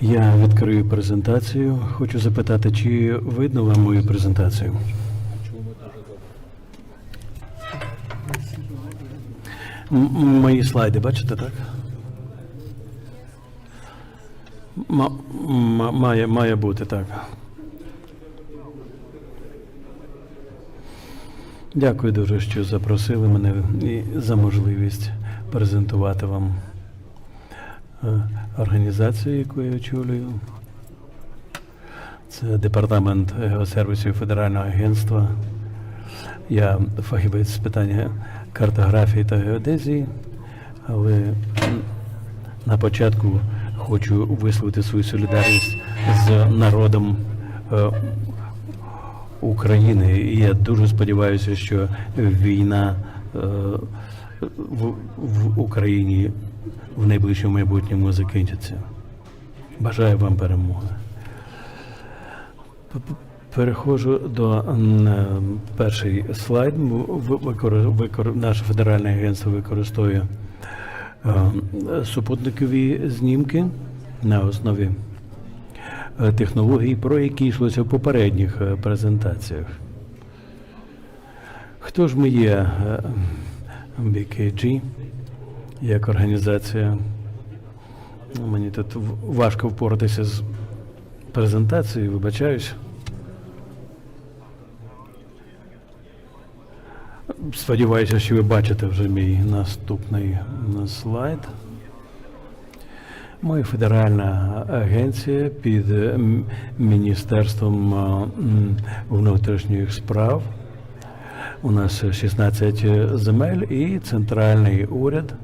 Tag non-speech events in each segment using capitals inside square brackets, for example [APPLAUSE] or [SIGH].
Я відкрию презентацію. Хочу запитати, чи видно вам мою презентацію? Мої слайди, бачите, так? Має, має бути так. Дякую дуже, що запросили мене і за можливість презентувати вам організацію, яку я очолюю. Це департамент геосервісів Федерального агентства. Я фахівець з питання картографії та геодезії, але на початку хочу висловити свою солідарність з народом е, України. І я дуже сподіваюся, що війна е, в Україні в найближчому майбутньому закінчиться. Бажаю вам перемоги. Переходжу до е, перший слайд. Наше федеральне агентство використовує е, супутникові знімки на основі е, технологій, про які йшлося в попередніх е, презентаціях. Хто ж ми є е, BKG як організація? Ну, Мені тут важко впоратися з презентацією, вибачаюсь. Сподіваюся, що ви бачите вже мій наступний слайд. Ми федеральна агенція під Міністерством внутрішніх справ. У нас 16 земель і центральний уряд.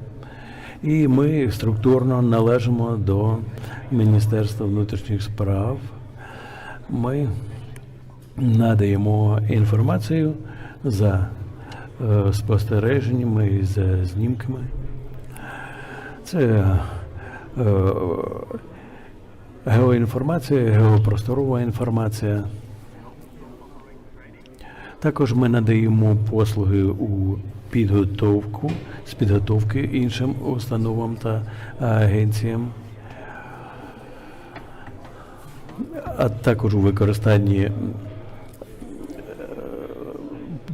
І ми структурно належимо до Міністерства внутрішніх справ. Ми надаємо інформацію за е, спостереженнями і за знімками. Це е, геоінформація, геопросторова інформація. Також ми надаємо послуги у підготовку з підготовки іншим установам та агенціям, а також у використанні е,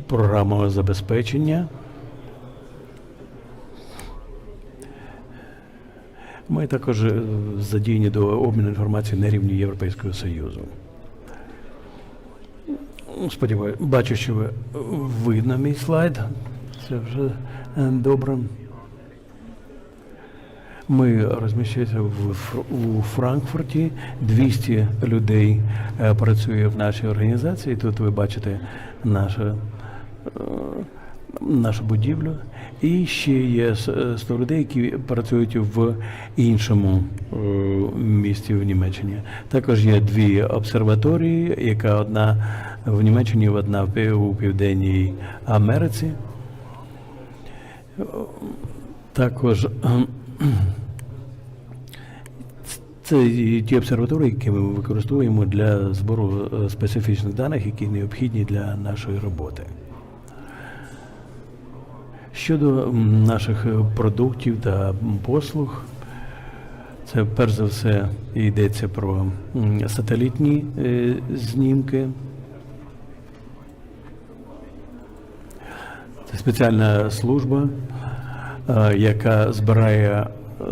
програмного забезпечення. Ми також е, задіяні до обміну інформацією на рівні Європейського Союзу. Сподіваюся, бачу, що ви видно мій слайд. Це вже е, добре. Ми Фр- у Франкфурті. 200 людей е, працює в нашій організації. Тут ви бачите нашу, е, нашу будівлю. І ще є с- е, 100 людей, які працюють в іншому е, місті в Німеччині. Також є дві обсерваторії, яка одна в Німеччині, одна у Південній Америці. Також це ті обсерваторії, які ми використовуємо для збору е, специфічних даних, які необхідні для нашої роботи. Щодо наших е, продуктів та послуг, це перш за все йдеться про сателітні е, знімки. Це спеціальна служба, е, яка збирає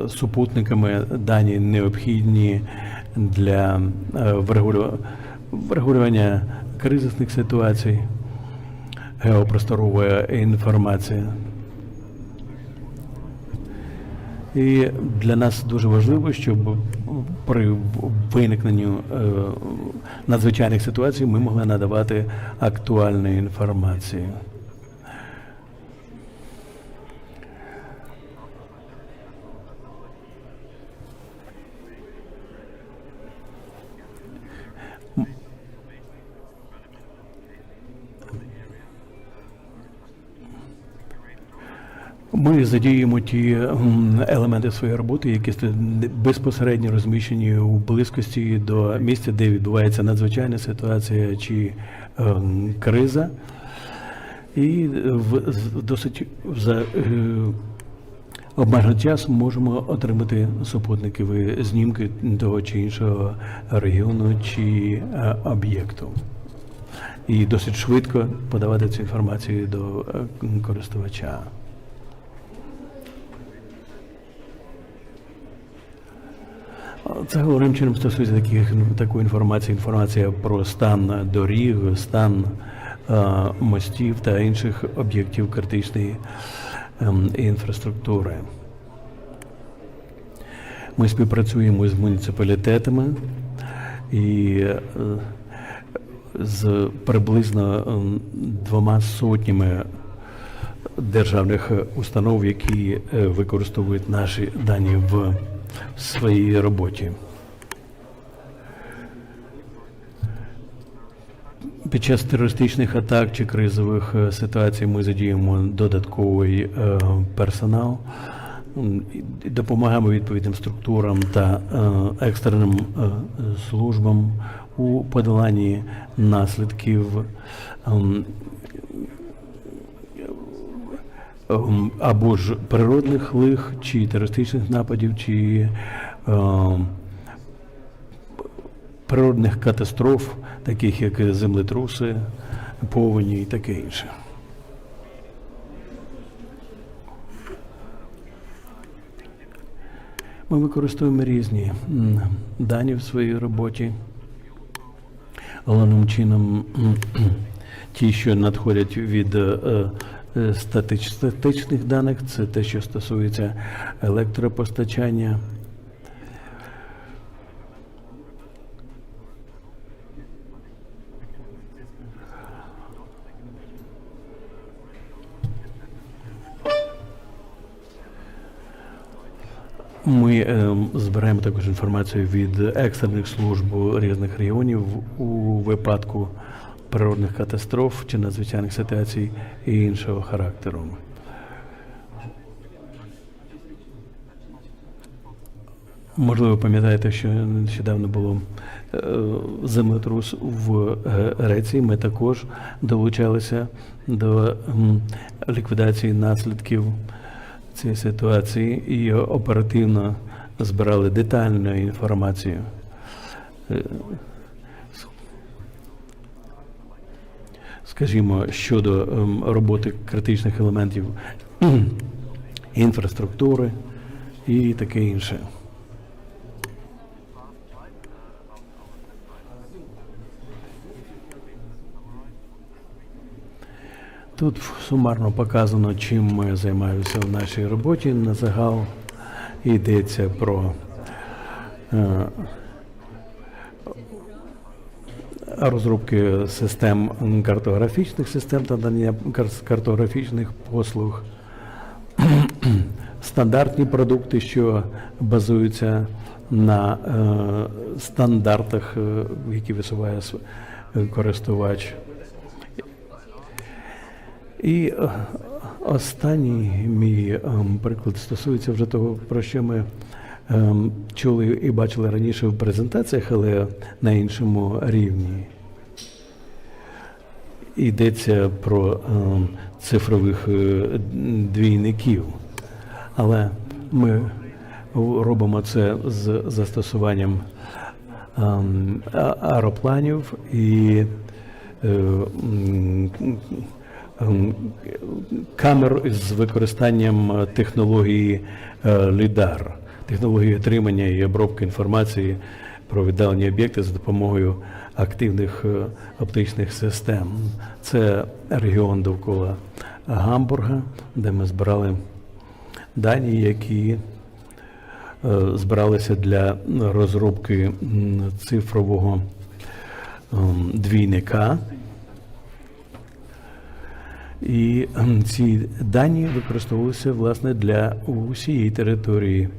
супутниками дані необхідні для врегулювання кризисних ситуацій, геопросторова інформація. І для нас дуже важливо, щоб при виникненні е, надзвичайних ситуацій ми могли надавати актуальну інформацію. Ми задіємо ті елементи своєї роботи, які безпосередньо розміщені у близькості до місця, де відбувається надзвичайна ситуація чи ем, криза. І в досить за е, обмежений час можемо отримати супутникові знімки того чи іншого регіону чи е, об'єкту. І досить швидко подавати цю інформацію до е, користувача. Це головним чином стосується таких, такої інформації, інформація про стан доріг, стан е, мостів та інших об'єктів критичної ем, інфраструктури. Ми співпрацюємо з муніципалітетами і е, з приблизно ем, двома сотнями державних установ, які е, використовують наші дані в своїй роботі. Під час терористичних атак чи кризових е, ситуацій ми задіємо додатковий е, персонал, допомагаємо відповідним структурам та е, екстреним службам у подоланні наслідків або ж природних лих, чи терористичних нападів, чи ем, природних катастроф, таких як землетруси, повені і таке інше. Ми використовуємо різні дані в своїй роботі. Головним чином ті, що надходять від е, статичних даних, це те, що стосується електропостачання. Ми е, збираємо також інформацію від екстрених служб різних регіонів у випадку природних катастроф чи надзвичайних ситуацій і іншого характеру. Можливо, пам'ятаєте, що нещодавно було е, землетрус в е, Греції. Ми також долучалися до ліквідації наслідків цієї ситуації і оперативно збирали детальну інформацію. Скажімо, щодо ем, роботи критичних елементів [CLEARS THROAT] інфраструктури і таке інше. Тут сумарно показано, чим ми займаємося в нашій роботі. На загал йдеться про е, розробки систем картографічних систем та надання кар- картографічних послуг, [CLEARS THROAT] стандартні продукти, що базуються на е, стандартах, е, які висуває користувач. І е, останній мій ем, приклад стосується вже того, про що ми чули і бачили раніше в презентаціях, але на іншому рівні. Йдеться про ем, цифрових е, двійників. Але ми робимо це з застосуванням ем, аеропланів і е, ем, камер з використанням е, технології лідар, технології отримання і обробки інформації про віддалені об'єкти за допомогою активних е, оптичних систем. Це регіон довкола Гамбурга, де ми збирали дані, які е, збиралися для розробки цифрового ем, двійника. І ем, ці дані використовувалися власне для усієї території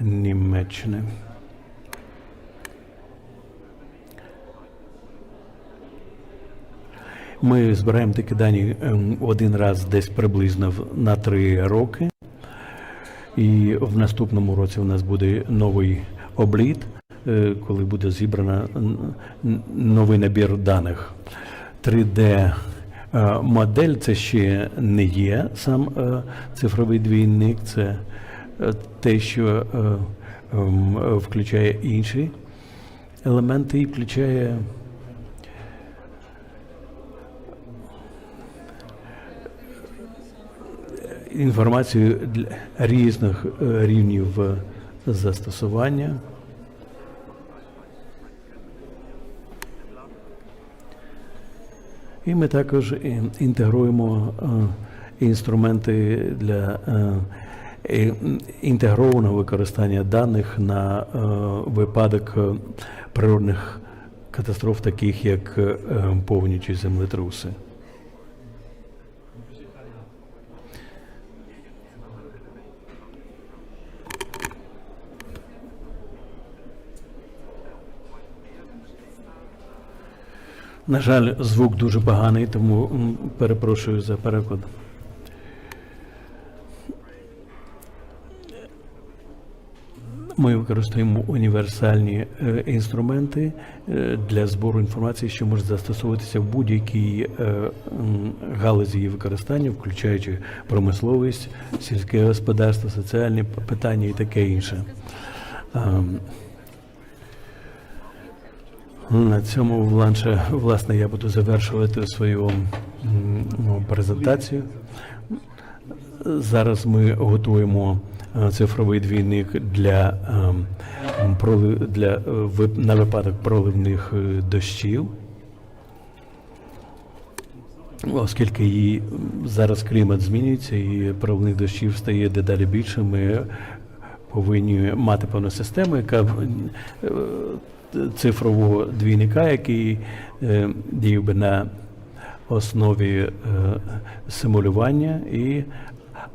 Німеччини. Ми збираємо такі дані ем, один раз десь приблизно на три роки. І в наступному році у нас буде новий обліт, е, коли буде зібрано новий набір даних. 3D Е, Модель це ще не є сам е, цифровий двійник, це те, що е, ем, е, включає інші елементи і включає інформацію для різних е, рівнів е, застосування. І ми також інтегруємо е, інструменти для е, інтегрованого використання даних на е, випадок е, природних катастроф, таких як е, повні чи землетруси. На жаль, звук дуже поганий, тому перепрошую за переклад. Ми використовуємо універсальні е, інструменти е, для збору інформації, що може застосовуватися в будь-якій е, галузі її використання, включаючи промисловість, сільське господарство, соціальні питання і таке інше. Ем, на цьому власне, я буду завершувати свою презентацію. Зараз ми готуємо цифровий двійник для, ем, для е, на випадок проливних е, дощів. Оскільки і зараз клімат змінюється і проливних дощів стає дедалі більше, ми повинні мати певну систему, яка е, цифрового двійника, який е, діяв би на основі е, симулювання і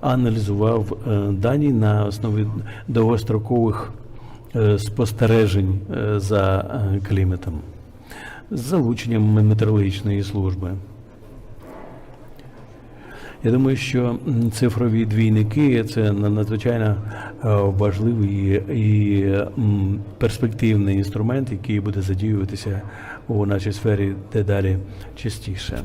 аналізував е, дані на основі довгострокових е, спостережень е, за кліматом з залученням метеорологічної служби. Я думаю, що цифрові двійники це надзвичайно важливий і перспективний інструмент, який буде задіюватися у нашій сфері дедалі частіше.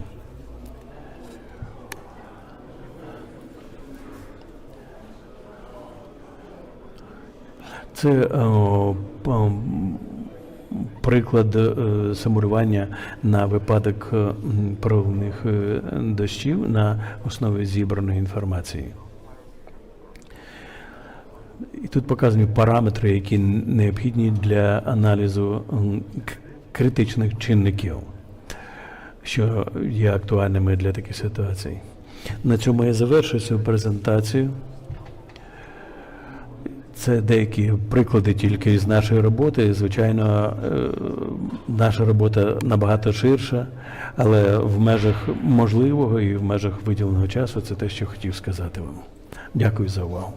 Це е, приклад е, симулювання на випадок е, проливних дощів на основі зібраної інформації. І тут показані параметри, які необхідні для аналізу критичних чинників, що є актуальними для таких ситуацій. На цьому я завершую свою презентацію. Це деякі приклади тільки з нашої роботи. Звичайно, е, наша робота набагато ширша, але в межах можливого і в межах виділеного часу це те, що хотів сказати вам. Дякую за увагу.